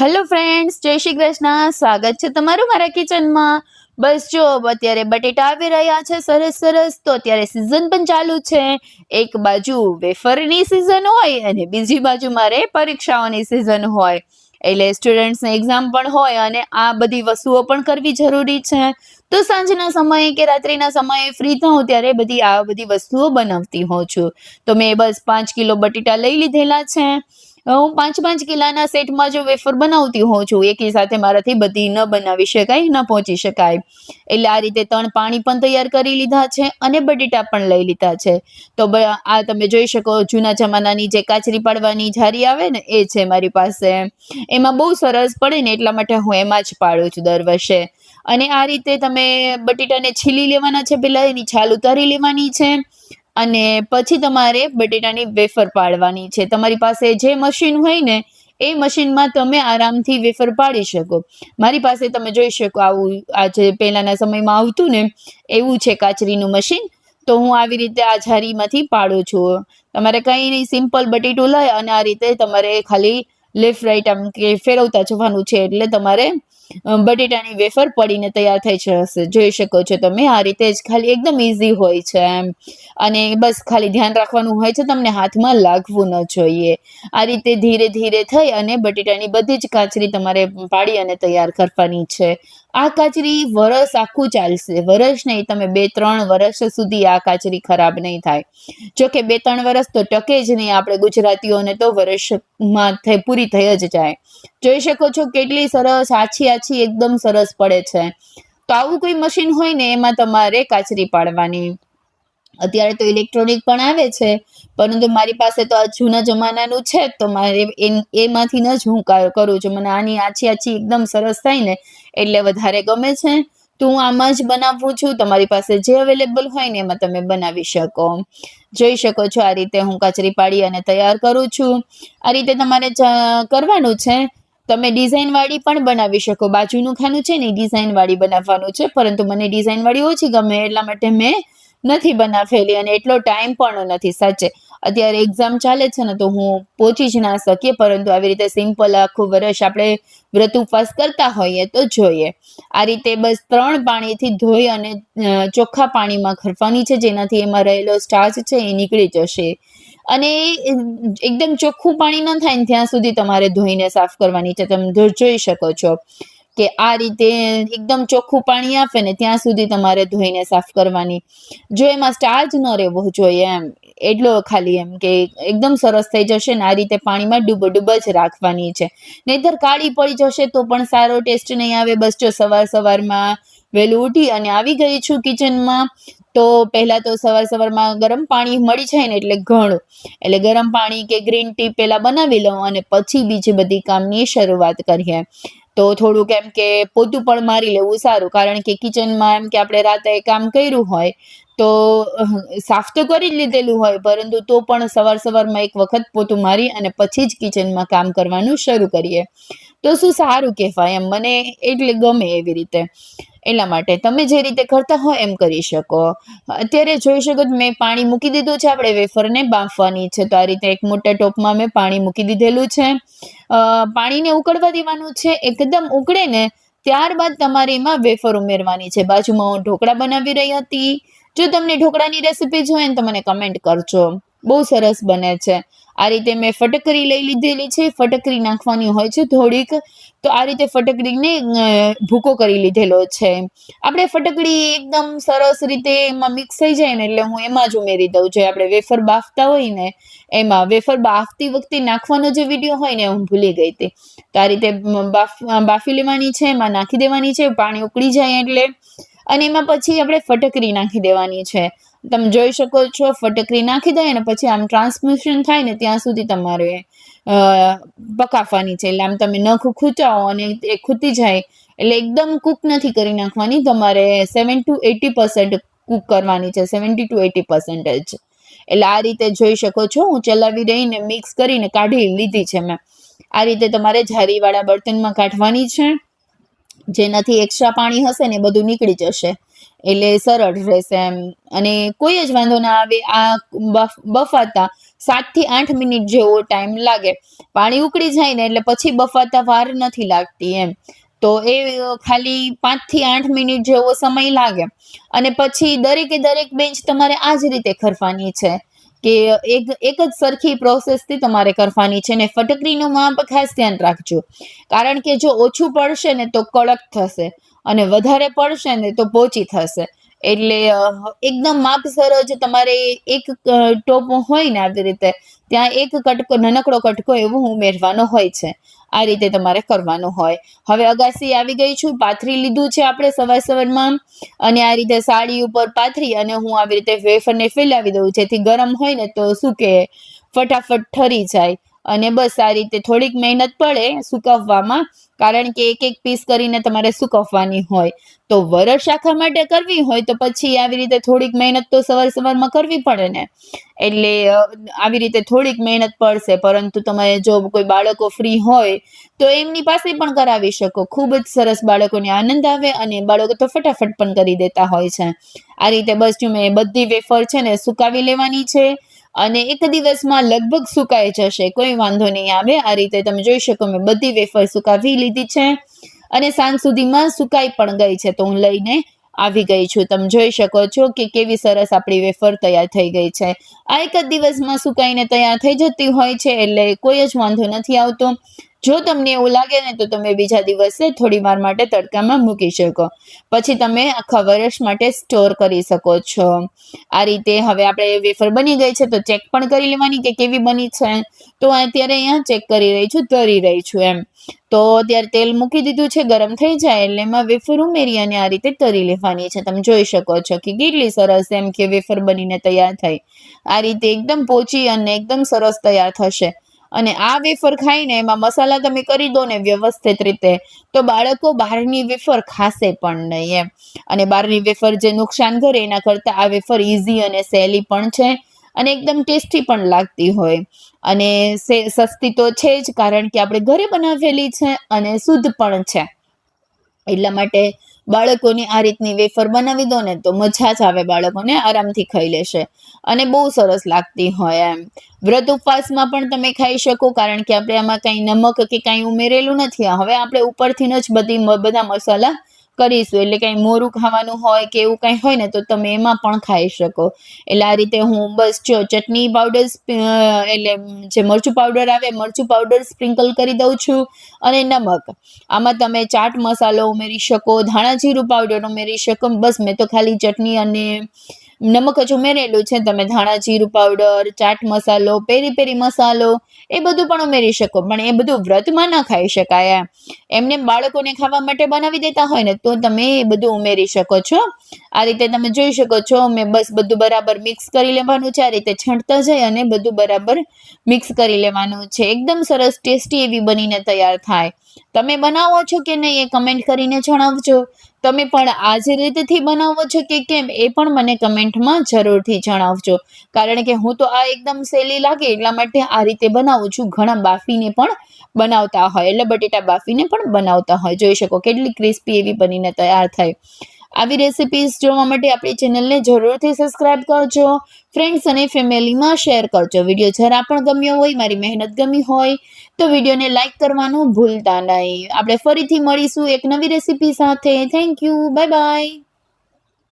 Hello friends જય શ્રી કૃષ્ણ. સ્વાગત છે તમારું મારા કિચનમાં બસ જો અત્યારે બટેટા આવી રહ્યા છે, સરસ સરસ. તો અત્યારે સિઝન પણ ચાલુ છે. એક બાજુ વેફરની સિઝન હોય અને બીજી બાજુ મારે પરીક્ષાઓની સિઝન હોય. એટલે સ્ટુડન્ટ્સને એક્ઝામ પણ હોય અને આ બધી વસ્તુઓ પણ કરવી જરૂરી છે. તો સાંજના સમયે કે રાત્રિના સમયે ફ્રી થાઉં ત્યારે બધી આ બધી વસ્તુઓ બનાવતી હોઉં છું. તો મેં બસ પાંચ કિલો બટેટા લઈ લીધેલા છે. હું પાંચ પાંચ કિલાના સેટમાં જો વેફર બનાવતી હોઉં છું, એકી સાથે મારાથી બધી ન બનાવી શકાય, ન પહોંચી શકાય. એટલે આ રીતે ત્રણ પાણી પણ તૈયાર કરી લીધા છે અને બટેટા પણ લઈ લીધા છે. તો આ તમે જોઈ શકો, જૂના જમાનાની જે કાચરી પાડવાની જારી આવે ને, એ છે મારી પાસે. એમાં બહુ સરસ પડે ને, એટલા માટે હું એમાં જ પાડું છું દર વર્ષે. અને આ રીતે તમે બટેટાને છીલી લેવાના છે પહેલાં એની છાલ ઉતારી લેવાની છે. અને પછી તમારે બટેટાની વેફર પાડવાની છે. તમારી પાસે જે મશીન હોય ને, એ મશીનમાં તમે આરામથી વેફર પાડી શકો. મારી પાસે તમે જોઈ શકો આવું, આ જે પહેલાંના સમયમાં આવતું ને, એવું છે કાચરીનું મશીન તો હું આવી રીતે આ જારીમાંથી પાડું છું. તમારે કંઈ નહીં સિમ્પલ બટેટું લઈ અને આ રીતે તમારે ખાલી લેફ્ટ રાઈટ આમ કે ફેરવતા જવાનું છે. એટલે તમારે બટેટાની વેફર પડીને તૈયાર થઈ જશે જોઈ શકો છો તમે, આ રીતે જ ખાલી એકદમ ઇઝી હોય છે એમ. અને બસ ખાલી ધ્યાન રાખવાનું હોય છે, તમને હાથમાં લાગવું ન જોઈએ. આ રીતે ધીરે ધીરે થઈ અને બટેટાની બધી જ કાચરી તમારે પાડી અને તૈયાર કરવાની છે. આ કાચરી વરસ આખું ચાલશે. વરસ નહીં, તમે બે, ત્રણ વર્ષ સુધી આ કાચરી ખરાબ નહીં થાય. જો કે બે, ત્રણ વર્ષ તો ટકે જ નહીં આપણે ગુજરાતીઓને તો વર્ષમાં થઈ, પૂરી થઈ જ જાય. જોઈ શકો છો કેટલી સરસ, આછી આછી, એકદમ સરસ પડે છે. તો આવું કોઈ મશીન હોય ને, એમાં તમારે કાચરી પાડવાની. અત્યારે તો ઇલેક્ટ્રોનિક પણ આવે છે, પરંતુ મારી પાસે તો આ જૂના જમાનાનું છે, તો મારે એમાંથી ન જ હું કરું છું. મને આની આછી આછી એકદમ સરસ થાય ને, એટલે વધારે ગમે છે. તો હું આમાં જ બનાવું છું. તમારી પાસે જે અવેલેબલ હોય ને, એમાં તમે બનાવી શકો. જોઈ શકો છો આ રીતે હું કચરી પાડી અને તૈયાર કરું છું. આ રીતે તમારે કરવાનું છે. તમે ડિઝાઇન વાળી પણ બનાવી શકો. બાજુનું ખાનું છે ને ડિઝાઇન વાળી બનાવવાનું છે, પરંતુ મને ડિઝાઇન વાળી ઓછી ગમે, એટલા માટે મેં નથી બનાવેલી અને એટલો ટાઈમ પણ નથી, સાચે. અત્યારે એક્ઝામ ચાલે છે ને તો હું પહોંચી જ ના શકીએ, પરંતુ આવી રીતે સિમ્પલ આખું વર્ષ આપણે વ્રત ઉપવાસ કરતા હોઈએ તો જોઈએ. આ રીતે બસ ત્રણ પાણીથી ધોઈ અને ચોખ્ખા પાણીમાં ખરવાની છે, જેનાથી એમાં રહેલો સ્ટાર્ચ છે એ નીકળી જશે. અને એકદમ ચોખ્ખું પાણી ન થાય ને ત્યાં સુધી તમારે ધોઈને સાફ કરવાની છે, તમે જોઈ શકો છો. કે આ રીતે એકદમ ચોખ્ખું પાણી આપે ને ત્યાં સુધી તમારે ધોઈને સાફ કરવાની. જો એમાં સ્ટાર્ચ ન રહેવો જોઈએ એમ, એટલો ખાલી એમ કે એકદમ સરસ થઈ જશે ને આ રીતે પાણીમાં ડૂબ ડૂબ જ રાખવાની છે. નહીતર કાળી પડી જશે તો પણ સારો ટેસ્ટ નહીં આવે. બસ જો સવાર સવારમાં વહેલું ઉઠી અને આવી ગઈ છું કિચનમાં તો પહેલા તો સવાર સવારમાં ગરમ પાણી મળી જાય ને એટલે ઘણું. એટલે ગરમ પાણી કે ગ્રીન ટી પહેલાં બનાવી લઉં અને પછી બીજી બધી કામની શરૂઆત કરીએ. તો થોડુંક એમ કે પોતું પણ મારી લેવું સારું. કારણ કે કિચનમાં એમ કે આપણે રાતે કામ કર્યું હોય તો સાફ તો કરી જ લીધેલું હોય, પરંતુ તો પણ સવાર સવારમાં એક વખત પોતું મારી અને પછી જ કિચનમાં કામ કરવાનું શરૂ કરીએ. તો શું સારું કહેવાય એમ? મને એટલે ગમે એવી રીતે. એટલા માટે તમે જે રીતે કરતા હો એમ કરી શકો. અત્યારે જોઈ શકો મેં પાણી મૂકી દીધું છે, આપણે વેફરને બાફવાની છે, તો આ રીતે એક મોટા ટોપમાં મેં પાણી મૂકી દીધેલું છે. પાણીને ઉકળવા દેવાનું છે, એકદમ ઉકળે ને ત્યારબાદ તમારે એમાં વેફર ઉમેરવાની છે. બાજુમાં હું ઢોકળા બનાવી રહી હતી. જો તમને ઢોકળાની રેસીપી જોઈએ તો મને કમેન્ટ કરજો. બહુ સરસ બને છે. આ રીતે મેં ફટકરી લઈ લીધેલી છે. ફટકરી નાખવાની હોય છે થોડીક. તો આ રીતે ફટકરીને ભૂકો કરી લીધેલો છે. આપણે ફટકડી એકદમ સરસ રીતે એમાં મિક્સ થઈ જાય ને એટલે હું એમાં જ ઉમેરી દઉં. જે આપણે વેફર બાફતા હોય ને, એમાં વેફર બાફતી વખતે નાખવાનો જે વીડિયો હોય ને, હું ભૂલી ગઈ હતી. તો આ રીતે બાફ બાફી લેવાની છે, એમાં નાખી દેવાની છે, પાણી ઉકળી જાય એટલે. અને એમાં પછી આપણે ફટકરી નાખી દેવાની છે. તમે જોઈ શકો છો, ફટકરી નાખી દઈએ અને પછી આમ ટ્રાન્સમિશન થાય ને ત્યાં સુધી તમારે પકાવવાની છે. એટલે આમ તમે નખ ખૂંચાવો અને એ ખૂતી જાય, એટલે એકદમ કૂક નથી કરી નાખવાની. તમારે seven two eighty percent cook કરવાની છે સેવન્ટી ટુ એટી પર્સન્ટેજ એટલે આ રીતે જોઈ શકો છો. હું ચલાવી રહીને મિક્સ કરીને કાઢી લીધી છે મેં. આ રીતે તમારે જારીવાળા બર્તનમાં કાઢવાની છે. જેનાથી એક્સ્ટ્રા પાણી હશે ને એ બધું નીકળી જશે. એટલે સરળ રહેશે એમ. અને કોઈ જ વાંધો ના આવે, આ બફ, બફાતા સાતથી આઠ મિનિટ જેવો ટાઈમ લાગે. પાણી ઉકળી જાય ને એટલે પછી બફાતા વાર નથી લાગતી એમ. તો એ ખાલી ખાલી પાંચથી આઠ મિનિટ જેવો સમય લાગે. અને પછી દરેકે દરેક બેન્ચ તમારે આ જ રીતે કરવાની છે કે એક એક જ સરખી પ્રોસેસથી તમારે કરવાની છે ને ફટકરીનું માપ ખાસ ધ્યાન રાખજો. કારણ કે જો ઓછું પડશે ને તો કડક થશે. અને વધારે પડશે ને તો પોચી થશે. એટલે એકદમ માપસર જ તમારે એક ટોપ હોય ને આવી રીતે, ત્યાં એક કટકો, નાનકડો કટકો એવો ઉમેરવાનો હોય છે. આ રીતે તમારે કરવાનું હોય. હવે અગાસી આવી ગઈ છું, પાથરી લીધું છે આપણે સવાર સવારમાં. અને આ રીતે સાડી ઉપર પાથરી અને હું આવી રીતે વેફરને ફેલાવી દઉં, જેથી ગરમ હોય ને તો શું કે, ફટાફટ ઠરી જાય. અને બસ આ રીતે થોડીક મહેનત પડે સુકવવામાં, કારણ કે એક એક પીસ કરીને તમારે સુકવવાની હોય. તો વરસ શાખા માટે કરવી હોય તો પછી આવી રીતે થોડીક મહેનત તો સવાર સવારમાં કરવી પડે ને. એટલે આવી રીતે થોડીક મહેનત પડશે, પરંતુ તમે જો કોઈ બાળકો ફ્રી હોય, તો એમની પાસે પણ કરાવી શકો. ખૂબ જ સરસ બાળકોને આનંદ આવે અને બાળકો તો ફટાફટ પણ કરી દેતા હોય છે. આ રીતે બસ જો મેં બધી વેફર છે ને સુકાવી લેવાની છે અને એક દિવસમાં લગભગ સુકાઈ જશે. કોઈ વાંધો નહીં આવે. આ રીતે તમે જોઈ શકો મેં બધી વેફર સુકાવી લીધી છે. અને સાંજ સુધીમાં સુકાઈ પણ ગઈ છે તો હું લઈને આવી ગઈ છું. તમે જોઈ શકો છો કે કેવી સરસ આપણી વેફર તૈયાર થઈ ગઈ છે. આ એક જ દિવસમાં સુકાઈને તૈયાર થઈ જતી હોય છે એટલે કોઈ જ વાંધો નથી આવતો. જો તમને એવું લાગે ને તો તમે બીજા દિવસે થોડી વાર માટે તડકામાં મૂકી શકો. પછી તમે આખા વર્ષ માટે સ્ટોર કરી શકો છો. આ રીતે હવે આપણે વેફર બની ગઈ છે તો ચેક પણ કરી લેવાની કે કેવી બની છે. તો અત્યારે અહીંયા ચેક કરી રહી છું, તરી રહી છું એમ. તો અત્યારે તેલ મૂકી દીધું છે, ગરમ થઈ જાય એટલે એમાં વેફર ઉમેરી અને આ રીતે તરી લેવાની છે. તમે જોઈ શકો છો કે કેટલી સરસ એમ કે વેફર બનીને તૈયાર થઈ. આ રીતે એકદમ પોચી અને એકદમ સરસ તૈયાર થશે. અને આ વેફર ખાઈને એમાં મસાલા તમે કરી દો ને વ્યવસ્થિત રીતે, તો બાળકો બહારની વેફર ખાશે પણ નહીં એમ. અને બહારની વેફર જે નુકસાન કરે એના કરતાં આ વેફર ઇઝી અને સહેલી પણ છે અને એકદમ ટેસ્ટી પણ લાગતી હોય. અને સસ્તી તો છે જ કારણ કે આપણે ઘરે બનાવેલી છે અને શુદ્ધ પણ છે. એટલા માટે બાળકોની આ રીતની વેફર બનાવી દો ને તો મજા જ આવે, બાળકોને આરામથી ખાઈ લેશે. અને બહુ સરસ લાગતી હોય એમ. વ્રત ઉપવાસમાં પણ તમે ખાઈ શકો, કારણ કે આપણે આમાં કંઈ નમક કે કાંઈ ઉમેરેલું નથી. હવે આપણે ઉપરથી જ બધી બધા મસાલા કરીશું. એટલે કંઈ મોરું ખાવાનું હોય કે એવું કંઈ હોય ને, તો તમે એમાં પણ ખાઈ શકો. એટલે આ રીતે હું બસ જો ચટણી પાવડર એટલે જે મરચું પાવડર આવે, મરચું પાવડર સ્પ્રિંકલ કરી દઉં છું અને નમક. આમાં તમે ચાટ મસાલો ઉમેરી શકો, ધાણા જીરું પાવડર ઉમેરી શકો. બસ મેં તો ખાલી ચટણી અને નમક જ ઉમેરેલું છે. તમે ધાણા, જીરું પાવડર ચાટ મસાલો, પેરી પેરી મસાલો, એ બધું પણ ઉમેરી શકો. પણ એ બધું વ્રતમાં ના ખાઈ શકાય એમ. એમને બાળકોને ખાવા માટે બનાવી દેતા હોય ને, તો તમે એ બધું ઉમેરી શકો છો. આ રીતે તમે જોઈ શકો છો મેં બસ બધું બરાબર મિક્સ કરી લેવાનું છે, આ રીતે છંટતા જાય અને બધું બરાબર મિક્સ કરી લેવાનું છે. એકદમ સરસ ટેસ્ટી એવી બનીને તૈયાર થાય. તમે બનાવો છો કે નહીં એ કમેન્ટ કરીને જણાવજો. તમે પણ આ જ રીતથી બનાવો છો કે કેમ એ પણ મને કમેન્ટમાં જરૂરથી જણાવજો. કારણ કે હું તો આ એકદમ સહેલી લાગે એટલા માટે આ રીતે બનાવું છું. ઘણા બાફીને પણ બનાવતા હોય, એટલે બટેટા બાફીને પણ બનાવતા હોય. જોઈ શકો કેટલી ક્રિસ્પી એવી બનીને તૈયાર થાય. આવી રેસિપીઝ જોવા માટે આપણી ચેનલને જરૂરથી સબસ્ક્રાઇબ કરજો. ફ્રેન્ડ્સ અને ફેમિલીમાં શેર કરજો. વીડિયો જરા પણ ગમ્યો હોય, મારી મહેનત ગમી હોય, તો વિડીયોને લાઇક કરવાનું ભૂલતા નહીં. આપણે ફરીથી મળીશું એક નવી રેસિપી સાથે. Thank you bye bye